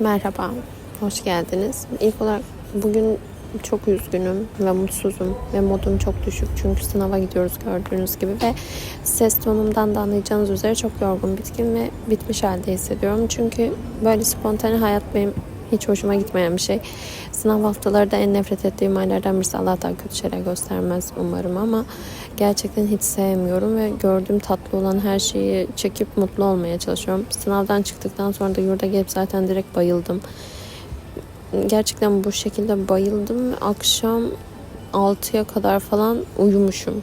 Merhaba, hoş geldiniz. İlk olarak bugün çok üzgünüm ve mutsuzum ve modum çok düşük çünkü sınava gidiyoruz gördüğünüz gibi ve ses tonumdan da anlayacağınız üzere çok yorgun, bitkin ve bitmiş halde hissediyorum. Çünkü böyle spontane hayat benim hiç hoşuma gitmeyen bir şey. Sınav haftaları da en nefret ettiğim aylardan birisi. Allah daha kötü şeyler göstermez umarım ama gerçekten hiç sevmiyorum ve gördüğüm tatlı olan her şeyi çekip mutlu olmaya çalışıyorum. Sınavdan çıktıktan sonra da yurda gelip zaten direkt bayıldım. Gerçekten bu şekilde bayıldım akşam 6'ya kadar falan uyumuşum.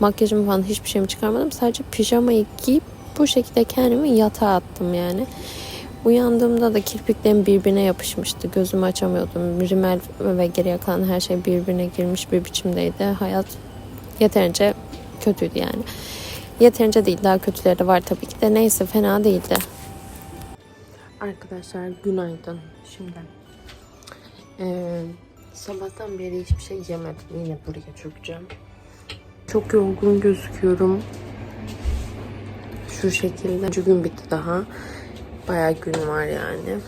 Makyajımı falan hiçbir şeyimi çıkarmadım. Sadece pijamayı giyip bu şekilde kendimi yatağa attım yani. Uyandığımda da kirpiklerim birbirine yapışmıştı. Gözümü açamıyordum. Rimel ve geriye kalan her şey birbirine girmiş bir biçimdeydi. Hayat yeterince kötüydü yani. Yeterince değil daha kötüleri de var tabii ki de. Neyse fena değildi. Arkadaşlar günaydın. Şimdi ee, sabahtan beri hiçbir şey yemedim. Yine buraya çökeceğim. Çok yorgun gözüküyorum. Şu şekilde. Şu gün bitti daha. Bayağı gün var yani.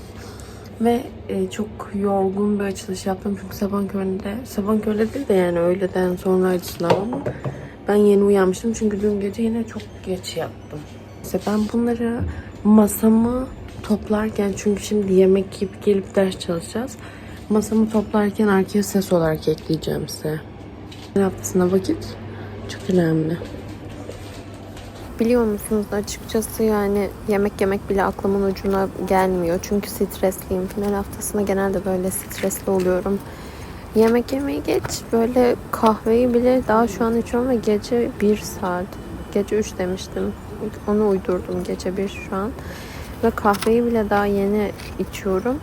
Ve e, çok yorgun bir açılış yaptım çünkü sabah köründe, sabah köründe değil de yani öğleden sonraydı sınav ama ben yeni uyanmıştım çünkü dün gece yine çok geç yattım. İşte ben bunları masamı toplarken çünkü şimdi yemek yiyip gelip ders çalışacağız. Masamı toplarken arkaya ses olarak ekleyeceğim size. Her haftasına vakit çok önemli. Biliyor musunuz açıkçası yani yemek yemek bile aklımın ucuna gelmiyor. Çünkü stresliyim. Final haftasında genelde böyle stresli oluyorum. Yemek yemeyi geç. Böyle kahveyi bile daha şu an içiyorum ve gece 1 saat. Gece 3 demiştim. Onu uydurdum gece 1 şu an. Ve kahveyi bile daha yeni içiyorum.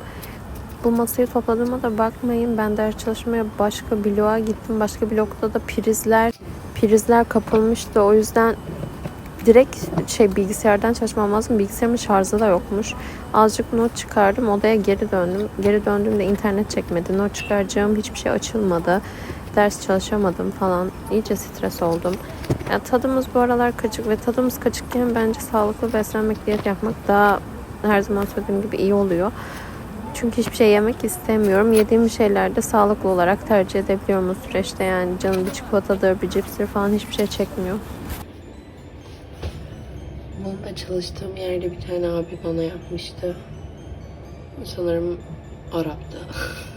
Bu masayı topladığıma da bakmayın. Ben ders çalışmaya başka bloğa gittim. Başka blokta da prizler prizler kapılmıştı. O yüzden direkt şey bilgisayardan çalışmam lazım. Bilgisayarımın şarjı da yokmuş. Azıcık not çıkardım. Odaya geri döndüm. Geri döndüğümde internet çekmedi. Not çıkaracağım hiçbir şey açılmadı. Ders çalışamadım falan. İyice stres oldum. Yani tadımız bu aralar kaçık ve tadımız kaçıkken bence sağlıklı beslenmek, diyet yapmak daha her zaman söylediğim gibi iyi oluyor. Çünkü hiçbir şey yemek istemiyorum. Yediğim şeyler de sağlıklı olarak tercih edebiliyorum o süreçte. Yani canım bir çikolatadır, bir cipstir falan hiçbir şey çekmiyor. Bunda çalıştığım yerde bir tane abi bana yapmıştı. Sanırım Arap'ta.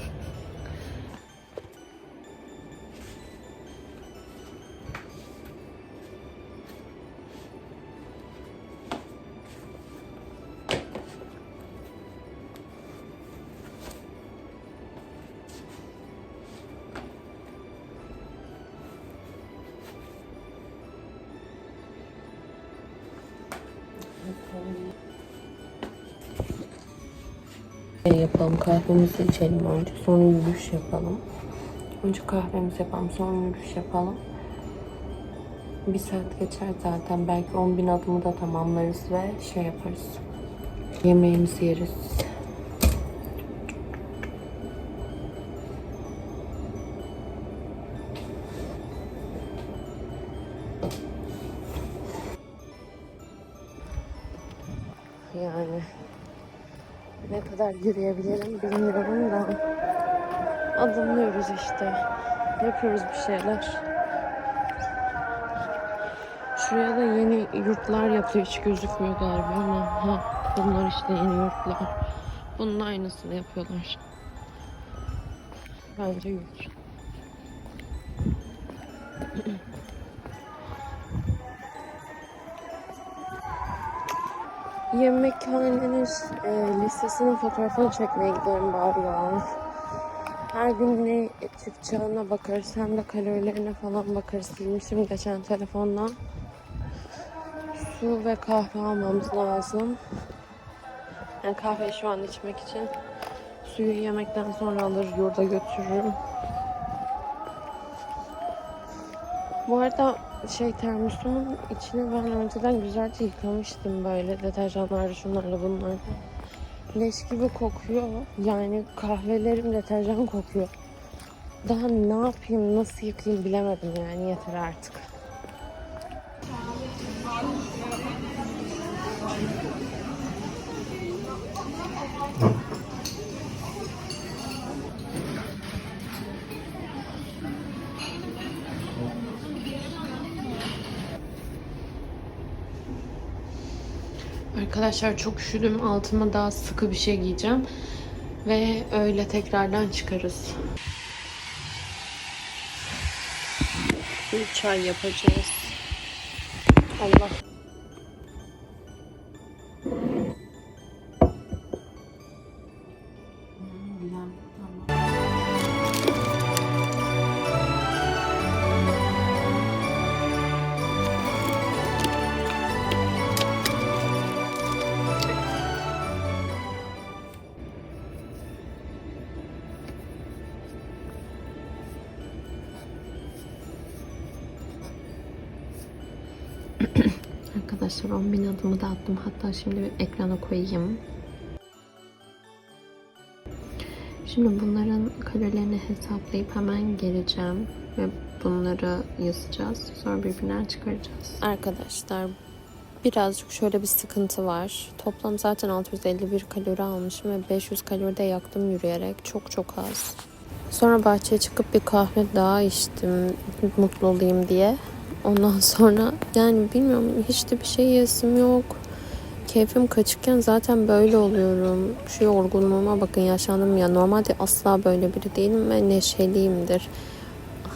Şey yapalım kahvemizi içelim önce sonra yürüyüş yapalım. Önce kahvemizi yapalım sonra yürüyüş yapalım. Bir saat geçer zaten belki 10 bin adımı da tamamlarız ve şey yaparız. Yemeğimizi yeriz. Yani ne kadar yürüyebilirim bilmiyorum da adımlıyoruz işte. Yapıyoruz bir şeyler. Şuraya da yeni yurtlar yapıyor. Hiç gözükmüyor galiba ama ha, bunlar işte yeni yurtlar. Bunun aynısını yapıyorlar. Bence yurt. Yemekhanenin e, listesinin fotoğrafını çekmeye gidelim bari ya. Her gün ne çıkacağına bakarız hem de kalorilerine falan bakarız. Silmişim geçen telefonla. Su ve kahve almamız lazım. Yani kahve şu an içmek için. Suyu yemekten sonra alır yurda götürürüm. Bu arada şey termosumun içini ben önceden güzelce yıkamıştım böyle deterjanlarla şunlarla bunlarla. Leş gibi kokuyor. Yani kahvelerim deterjan kokuyor. Daha ne yapayım, nasıl yıkayayım bilemedim yani yeter artık. Arkadaşlar çok üşüdüm. Altıma daha sıkı bir şey giyeceğim. Ve öyle tekrardan çıkarız. Bir çay yapacağız. Allah. Arkadaşlar 10 bin adımı da attım. Hatta şimdi ekrana koyayım. Şimdi bunların kalorilerini hesaplayıp hemen geleceğim. Ve bunları yazacağız. Sonra birbirinden çıkaracağız. Arkadaşlar birazcık şöyle bir sıkıntı var. Toplam zaten 651 kalori almışım ve 500 kalori de yaktım yürüyerek. Çok çok az. Sonra bahçeye çıkıp bir kahve daha içtim mutlu olayım diye. Ondan sonra yani bilmiyorum hiç de bir şey yesim yok. Keyfim kaçıkken zaten böyle oluyorum. Şu yorgunluğuma bakın yaşlandım ya. Normalde asla böyle biri değilim ve neşeliyimdir.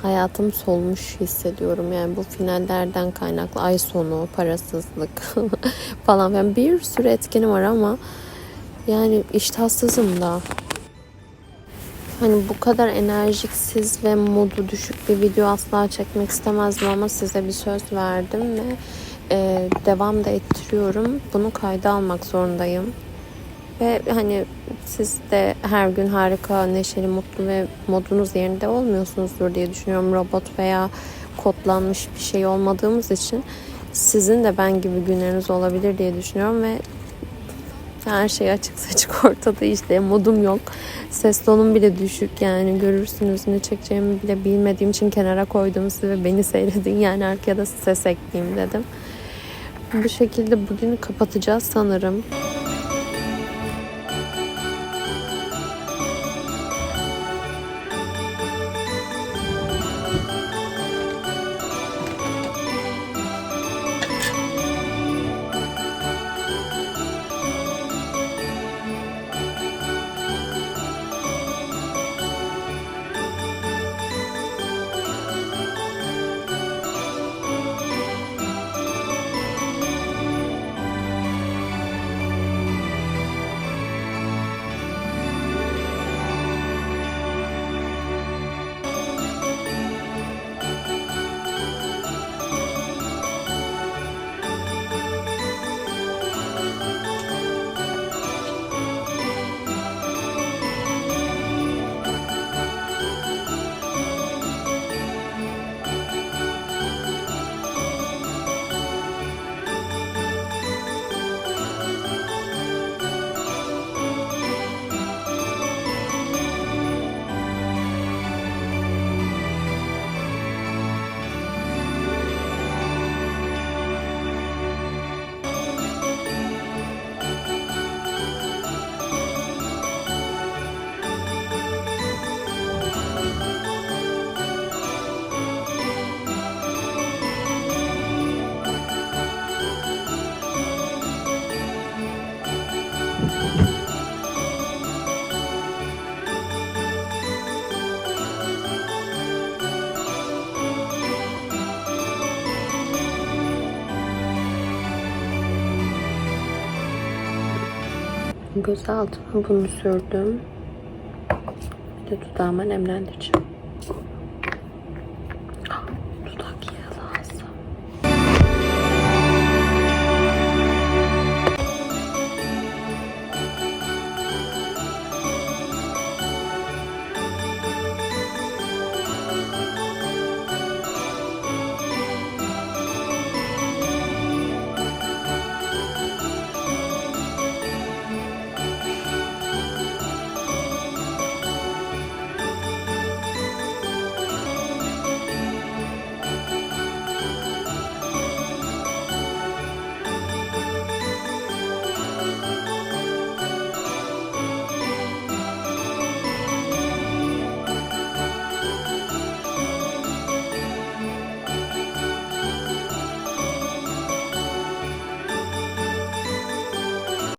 Hayatım solmuş hissediyorum. Yani bu finallerden kaynaklı ay sonu, parasızlık falan. Yani bir sürü etkeni var ama yani iştahsızım da. Hani bu kadar enerjiksiz ve modu düşük bir video asla çekmek istemezdim ama size bir söz verdim ve e, devam da ettiriyorum. Bunu kayda almak zorundayım. Ve hani siz de her gün harika, neşeli, mutlu ve modunuz yerinde olmuyorsunuzdur diye düşünüyorum. Robot veya kodlanmış bir şey olmadığımız için sizin de ben gibi günleriniz olabilir diye düşünüyorum ve her şey açık saçık ortada işte modum yok. Ses tonum bile düşük yani görürsünüz ne çekeceğimi bile bilmediğim için kenara koydum sizi ve beni seyredin yani arkaya da ses ekleyeyim dedim. Bu şekilde bugünü kapatacağız sanırım. Göz altıma bunu sürdüm. Bir de dudağıma nemlendireceğim.